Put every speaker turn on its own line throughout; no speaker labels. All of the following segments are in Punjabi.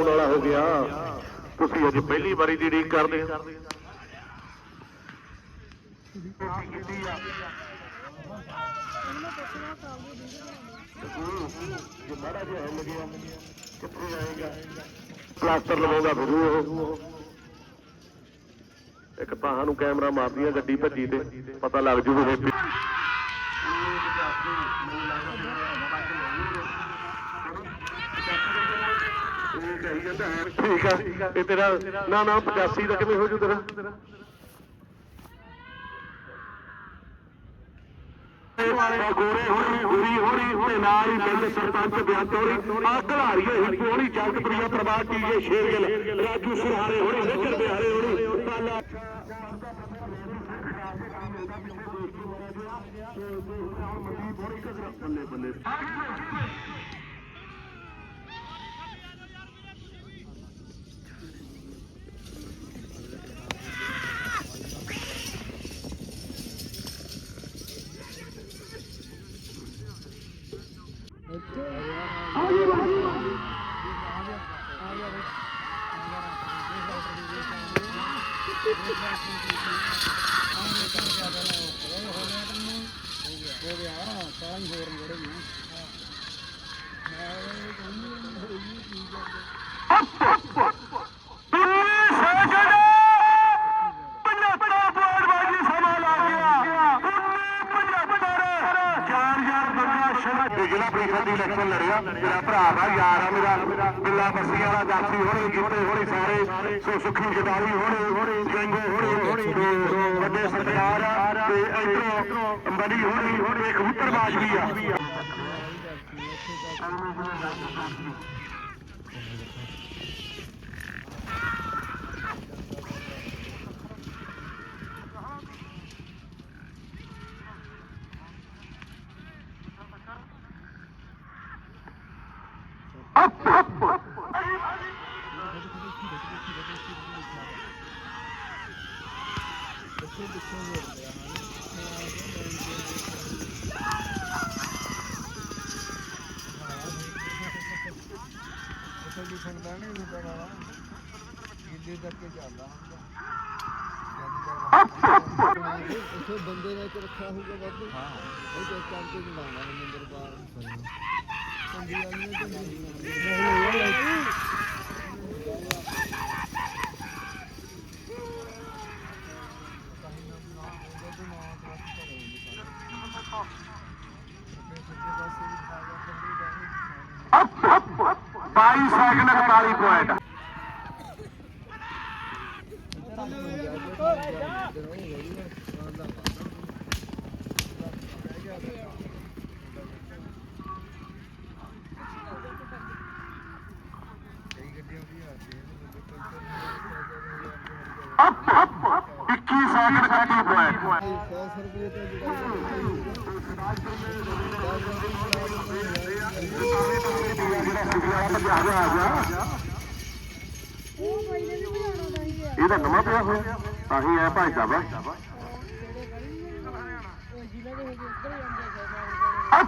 ਹੋਣ ਵਾਲਾ ਹੋ ਗਿਆ। ਤੁਸੀਂ ਅਜੇ ਪਹਿਲੀ ਵਾਰੀ ਦੀ ਡੀਕ ਕਰਦੇ ਹੋ। ਜੇ ਮਾੜਾ ਜਿਹਾ ਹਿੱਲ ਕਿੱਥੇ ਆਏਗਾ ਪਲਾਸਟਰ ਲਵਾਉਂਦਾ ਫਿਰ ਉਹ। ਇੱਕ ਤਾਂ ਨੂੰ ਕੈਮਰਾ ਮਾਰਦੀਆਂ ਗੱਡੀ ਭੱਜੀ ਤੇ ਪਤਾ ਲੱਗ ਜੂ ਵੀ ਇਹ ਕਹੀ ਜਾਂਦਾ ਠੀਕ ਆ। ਇਹ ਤੇਰਾ ਨਾ ਨਾ 85 ਦਾ ਕਿਵੇਂ ਹੋ ਜੂ ਤੇਰਾ? ਗੋਰੇ ਹੋਣੀ ਹੋਰੀ ਹੋਣੀ ਤੇ ਨਾਲ ਹੀ ਪਿੰਡ ਸਰਪੰਚ ਬਿਆਤੋਰੀ ਆ ਘਲਾਰੀਏ ਹਿੱਪੋਲੀ ਜਗਤਪ੍ਰਿਆ ਪ੍ਰਭਾਤ ਟੀਏ ਸ਼ੇਰਗਿਲ ਰਾਜੂ ਸੁਹਾਰੇ ਹੋਣੀ ਨਿੱਕਰ ਬਿਹਾਰੇ ਹੋਣੀ ਬਾਲਾ ਬੱਲੇ ਬੱਲੇ ਦੀ ਇਲੈਕਸ਼ਨ ਲੜਿਆ। ਮੇਰਾ ਭਰਾ ਦਾ ਯਾਰ ਆ ਮੇਰਾ। ਬਿੱਲਾ ਬੱਸੀ ਵਾਲਾ ਦਾਸੀ ਹੋਣੇ, ਜਿੱਤੇ ਹੋਣੇ ਸਾਰੇ। ਸੋ ਸੁਖੀ ਜਟਾਲੀ ਹੋਣੇ ਹੋਣੇ ਜੰਗੋ ਹੋਣੇ, ਵੱਡੇ ਸਰਕਾਰ ਤੇ ਇਧਰੋਂ ਬੜੀ ਹੋਣੀ ਹੋਣੀ ਇੱਕ ਉੱਤਰਬਾਜ ਵੀ ਆ।
ਪਿੱਛੇ ਪਿੱਛੇ ਮੁੜਦੇ ਆ ਕੋਈ ਸੰਗਦਾ ਨਹੀਂ ਹੁੰਦਾ ਵਾਲਾ ਗਿੱਲੇ ਤੱਕ ਜਾਂਦਾ ਹੁੰਦਾ ਉੱਥੇ ਬੰਦੇ ਨੇ ਇੱਕ ਰੱਖਿਆ ਹੋਊਗਾ ਵੱਧ ਹਾਂ। ਉਹ ਤੇ ਕੰਮ ਤੇ ਬਣਾਉਣਾ ਮੰਦਰ ਬਾਹਰ ਚੰਗੀ ਆਲੀਆਂ ਤੇ ਨਹੀਂ
22 second 41 point
up, up, up.
21 second 31 point
100 ਰੁਪਏ ਤੇ
ਇਹਦਾ ਨਵਾਂ ਪਿਆ ਹੋਇਆ ਤਾਂ ਹੀ ਐ ਭਜਦਾ ਵਾ
ਉਹ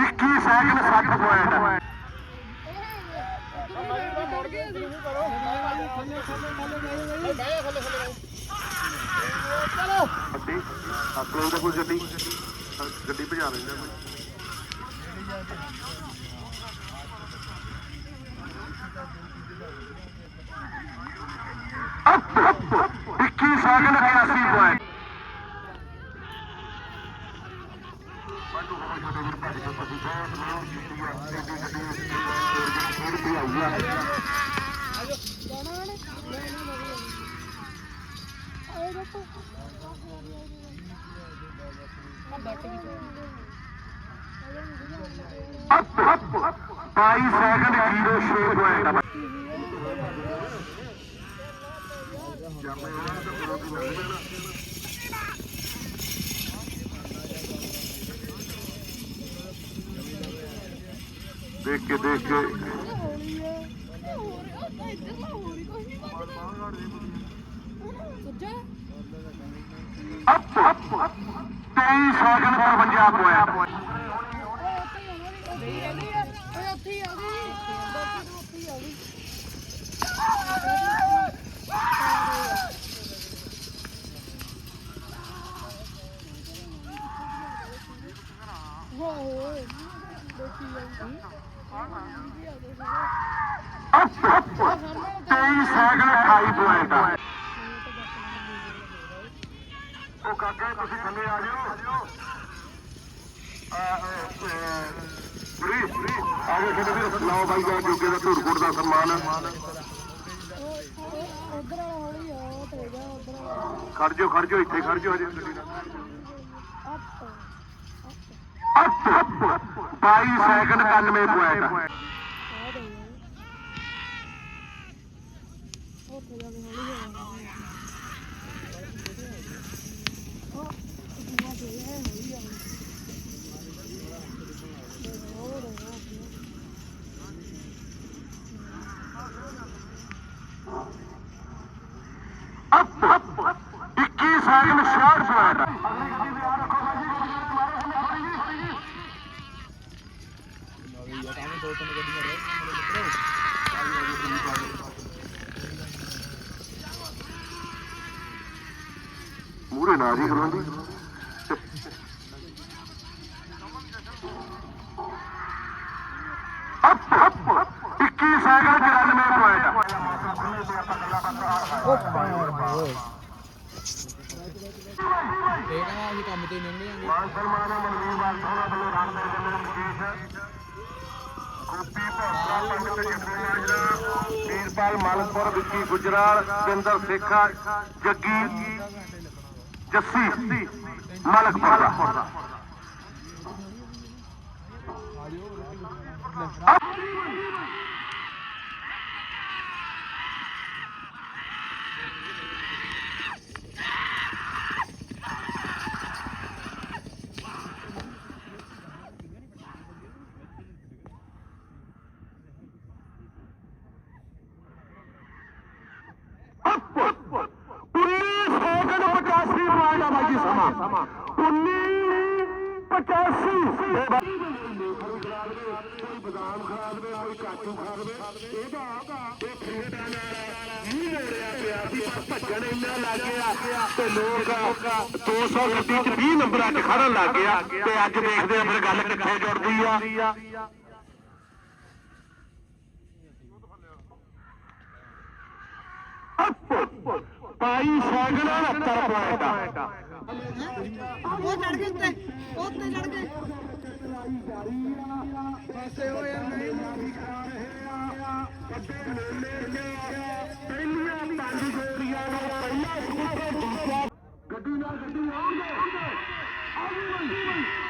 21 ਸੈਕਿੰਡ 60 ਪੁਆਇੰਟ
ਮੁੜ ਕੇ ਸ਼ੁਰੂ ਕਰੋ ਥੱਲੇ ਥੱਲੇ ਥੱਲੇ ਥੱਲੇ ਚਲੋ।
ਅੱਡੀ ਆਪਣੇ ਉਹਦੇ ਕੋਲ ਗੱਡੀ? ਗੱਡੀ ਭਜਾ ਲੈਂਦਾ ਕੋਈ। ਇੱਕੀ ਸੈਕਿੰਡ 81 ਪੁਆਇੰਟ
ਜਾਣਾ ਨੇ ਲੈ ਨਾ ਮਰੀ ਆਏ ਦੇਖੋ ਆ ਬੈਠ ਵੀ ਜਾ
22 ਸੈਕਿੰਡ 06 ਪੁਆਇੰਟ ਦੇਖ ਕੇ ਦੇਖ ਕੇ up ਲਾਓ ਬਾਈ ਦਾ ਜੋਗੇ ਦਾ ਧੂੜਕੋਟ ਦਾ ਸਨਮਾਨ ਖੜ ਜਾਓ ਖੜ ਜਾਓ ਇੱਥੇ ਖੜ ਜਾਓ ਅਜੇ।
ਅੱਪ
ਅੱਪ 22 ਸੈਕਿੰਡ 91 ਪੁਆਇੰਟ
ਆ ਦੇ ਉੱਥੇ ਜਾ ਕੇ ਹੌਲੀ ਹੋ ਉਹ ਦੂਆ ਤੇ ਹੈ ਹੌਲੀ ਆ ਹੋਰ
ਅੱਪ 21 ਸੈਕਿੰਡ 66 ਪੁਆਇੰਟ
ਦੋ ਤਿੰਨ ਗੱਡੀਆਂ ਰਹਿ ਮੇਰੇ ਮਿੱਤਰੋ
ਮੂਰੇ ਨਾ ਜੀ ਖਲੋਂਦੀ ਅੱਪ 21 ਸੈਕਿੰਡ 94 ਪੁਆਇੰਟ
ਇਹ ਕਹਿੰਦਾ ਅਸੀਂ ਕੰਮ ਤੇ ਲੰਘ ਜਾਾਂਗੇ
ਮਾਨ ਸਨਮਾਨ ਮਨਵੀਰ ਵਾਲਥੋੜਾ ਵੱਲੋਂ ਰਾਮਦਰ ਜਨਰਲ ਮੁਕੇਸ਼ ਗੋਪੀ ਭੌਸਲਾ ਪਿੰਡ ਤੇ ਜੱਗੂ ਮਾਜਰਾ ਵੀਰਪਾਲ ਮਾਲਕਪੁਰ ਵਿੱਕੀ ਗੁਜਰਾਲ ਸਿੰਦਰ ਸੇਖਾ ਜੱਗੀ। ਜੱਸੀ ਮਾਲਕਪੁਰ ਦਾ ਉੱਨੀ ਸੈਕਿੰਡ 85 ਪੁਆਇੰਟ ਆ ਬਾਜੀ ਸਮਾਂ। 19 85 ਕੋਈ ਬਦਾਮ ਖਾ ਦੇਵੇ ਕੋਈ ਕਾਜੂ ਖਾ ਦੇਵੇ ਇਹਦਾ ਇਹ ਖੇਡਾਂ ਨਾਲ ਨਹੀਂ ਮੋੜਿਆ ਪਿਆ ਸੀ ਪਰ ਭੱਜਣ ਇੰਨਾ ਲੱਗ ਗਿਆ ਤੇ ਲੋਕ 200 ਚ 20 ਨੰਬਰਾਂ 'ਚ ਖੜਨ ਲੱਗ ਗਿਆ ਤੇ ਅੱਜ ਦੇਖਦੇ ਆ ਫਿਰ ਗੱਲ ਕਿੱਥੇ ਜੁੜਦੀ ਆ ਬਾਈ ਸੈਕਿੰਡ 69 ਪੁਆਇੰਟ
ਉਹ ਚੜ ਗਏ ਉੱਤੇ ਉੱਤੇ ਚੜ ਗਏ
ਪਾਸੇ ਹੋ ਯਾਰ ਨਹੀਂ
ਪਹਿਲੀਆਂ ਪੰਜ ਜੋੜੀਆਂ ਨੂੰ ਪਹਿਲਾ ਸਕੂਟਰ ਦੂਜਾ ਗੱਡੀ ਨਾਲ ਗੱਡੀ ਆਉਂਦੇ ਆਉਂਦੇ ਇੱਕੀ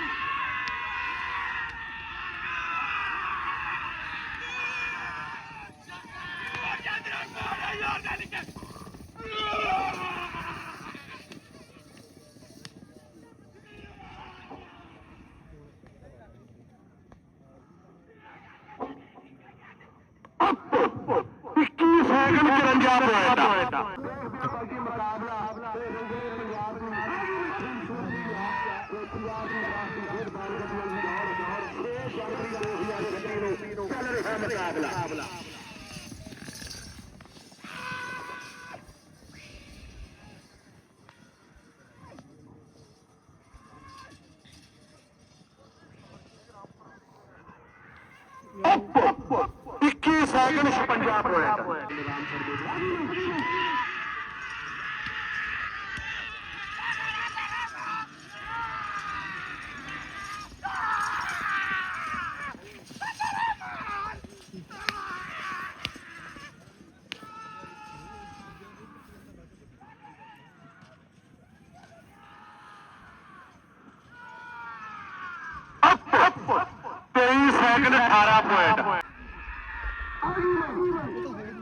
ਸੈਕਿੰਡ 54 ਪੁਆਇੰਟ ਚੱਲ ਰਿਹਾ ਮੁਕਾਬਲਾ ਇੱਕੀ ਸੈਕਿੰਡ 56 ਪੁਆਇੰਟ ਤੇਈ ਸੈਕਿੰਡ 18 ਪੁਆਇੰਟ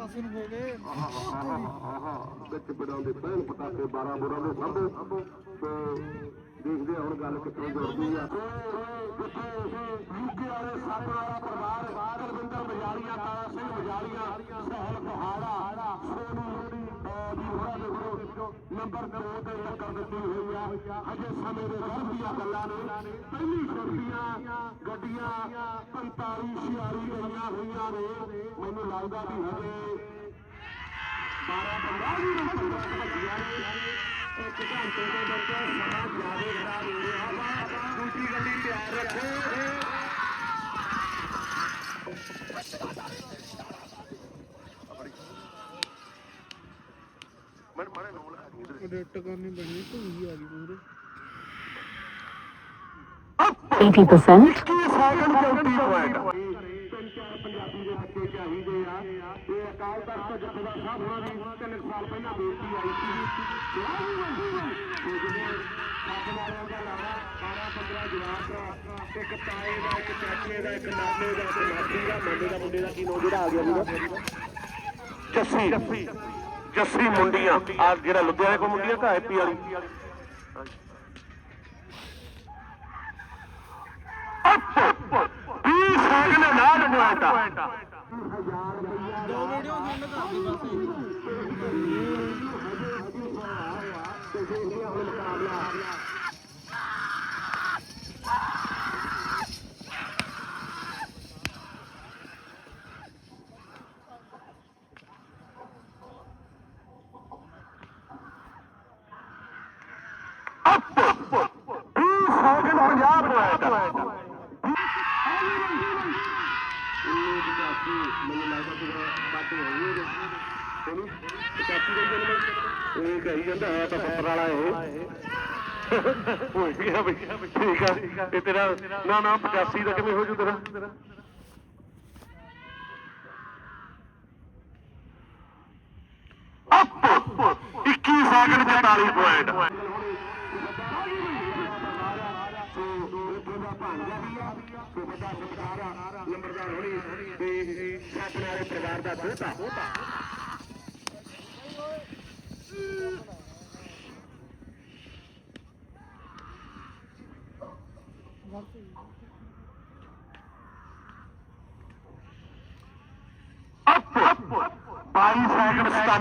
ਪਾਸੇ ਨੂੰ ਹੋ ਗਏ।
ਵਿੱਚ ਬਣਾਉਂਦੇ ਪੈਣ ਪਟਾਕੇ 12 ਬੋਰਾਂ ਦੇ ਸਾਹਮਣੇ। ਤੇ ਦੇਖਦੇ ਆ ਹੁਣ ਗੱਲ ਕਿੱਥੇ ਜੁੜਦੀ ਆ। ਯੂਕੇ ਵਾਲੇ ਸੱਤ ਵਾਲਾ ਪਰਿਵਾਰ ਬਾਦਲ ਬਿੰਦਰ ਮਜਾਲੀਆਂ ਤਾਰਾ ਸਿੰਘ ਮਜਾਲੀਆਂ ਸਹਿਲ ਪਹਾੜਾ ਸੋਨੂ ਦੇ ਨੰਬਰ 2 ਤੇ ਟੱਕਰ ਦਿੱਤੀ ਹੋਈ ਆ। ਹਜੇ ਸਮੇਂ ਦੇ ਗਰਭ ਦੀਆਂ ਗੱਲਾਂ ਨੇ। ਪਹਿਲੀ ਛੁੱਟੀਆਂ ਗੱਡੀਆਂ 45 46 ਗਈਆਂ ਹੋਈਆਂ ਨੇ। ਮੈਨੂੰ ਲੱਗਦਾ ਵੀ ਹਜੇ 12 15 ਵੀ ਨੰਬਰ ਭੱਜੀਆਂ ਨੇ ਇੱਕ ਘੰਟੇ ਦੇ ਵਿੱਚ ਸਮਾਂ ਜ਼ਿਆਦਾ ਖਰਾਬ ਹੋ ਰਿਹਾ ਵਾ। ਦੂਜੀ ਗੱਡੀ ਤਿਆਰ ਰੱਖੋ ਮਨ ਮਨ ਨੋਲ ਖਾ
ਐਡਿਟ ਕਰਨੀ ਪੈਣੀ ਧੂਈ ਆ ਗਈ ਪੂਰੇ।
80%,
ਕੀ ਸੈਕਿੰਡ ਚੌਂਤੀ ਪੁਆਇੰਟ ਤਿੰਨ ਚਾਰ ਪੰਜਾਬੀ ਦੇ ਬੱਚੇ ਚਾਹੀਦੇ ਆ ਇਹ ਅਕਾਲ ਤਖਤ ਜਥੇਦਾਰ ਸਾਹਿਬ ਹੋਣਾ ਦੀ ਤਿੰਨ ਕੁ ਸਾਲ ਪਹਿਲਾਂ ਬੇਨਤੀ ਆਈ ਸੀ ਜਿਹੜੇ ਸੱਤ ਵਾਲਿਆਂ ਦਾ ਲਾੜਾ 12 15 ਜਵਾਕ ਇੱਕ ਤਾਏ ਦਾ ਇੱਕ ਚਾਚੇ ਦਾ ਇੱਕ ਨਾਨੇ ਦਾ ਇੱਕ ਮਾਸੀ ਦਾ ਮੁੰਡੇ ਦਾ ਮੁੰਡੇ ਦਾ ਕੀ ਨਾਂ ਜਿਹੜਾ ਆ ਗਿਆ ਸੀਗਾ ਜੱਸੀ। ਜੱਸੀ ਮੁੰਡੀਆਂ। ਆ ਜਿਹੜਾ ਲੁਧਿਆਣੇ ਕੋ ਮੁੰਡੀਆਂ ਕਾ ਹੈਪੀ ਵਾਲੀ। ਵੀਹ ਸੈਕਿੰਡ ਨਾਲ ਪੁਆਇੰਟ
ਦੋ ਵੀਡੀਓ ਸੈਂਡ ਕਰ ਦੀ ਬਸ
ਵੀਹ ਸੈਕਿੰਡ 50 ਪੁਆਇੰਟ ਮੈਨੂੰ ਲੱਗਦਾ ਕਿ ਬਾਟੇ ਹੋਈ ਉਹਦੇ ਚਾਚੀ ਦਾ ਜਨਮ ਇਹ ਕਹੀ ਜਾਂਦਾ ਹੈ ਤਾਂ ਪੱਪਰ ਵਾਲਾ ਇਹ। ਹੋਈ ਗਿਆ ਬਈ ਠੀਕ ਆ। ਇਹ ਤੇਰਾ ਨਾ ਨਾ 85 ਦਾ ਕਿਵੇਂ ਹੋ ਜੂ ਤੇਰਾ? Up 21 second 44 point. ਨੰਬਰਦਾਰ ਹੋਣੀ ਤੇ ਆਪਣੇ ਪਰਿਵਾਰ ਦਾ ਦੋਤਾ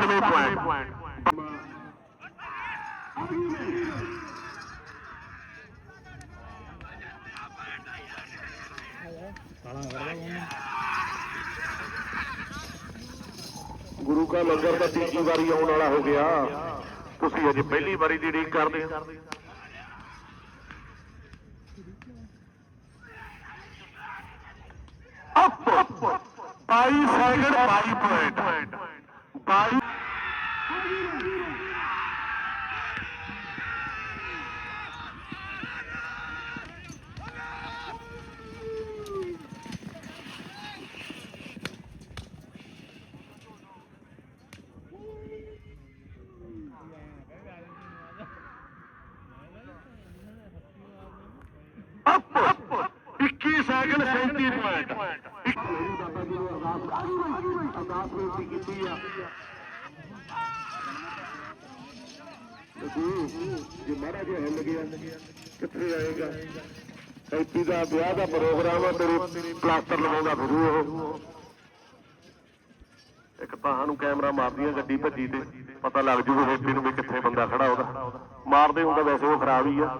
92 ਪੁਆਇੰਟ ਗੁਰੂ ਕਾ ਲੰਗਰ ਦਾ ਤੀਜੀ ਵਾਰੀ ਆਉਣ ਵਾਲਾ ਹੋ ਗਿਆ। ਤੁਸੀਂ ਅਜੇ ਪਹਿਲੀ ਵਾਰੀ ਦੀ ਉਡੀਕ ਕਰਦੇ ਹੋ। ਜੇ ਮਾੜਾ ਹਿੱਲ ਗਿਆ ਕਿੱਥੇ ਆਏਗਾ ਹੈਪੀ ਦਾ ਵਿਆਹ ਦਾ ਪ੍ਰੋਗਰਾਮ ਆ ਤੇਰੇ ਪਲਾਸਟਰ ਲਵਾਉਂਦਾ ਫਿਰੂ ਉਹ ਇੱਕ ਤਾਂ ਸਾਨੂੰ ਕੈਮਰਾ ਮਾਰਦੀ ਆ ਗੱਡੀ ਭੱਜੀ ਤੇ ਪਤਾ ਲੱਗ ਜੂ ਹੈਪੀ ਨੂੰ ਵੀ ਕਿੱਥੇ ਬੰਦਾ ਖੜਾ ਉਹਦਾ ਮਾਰਦੇ ਹੁੰਦਾ ਵੈਸੇ ਉਹ ਖਰਾਬ ਹੀ ਆ।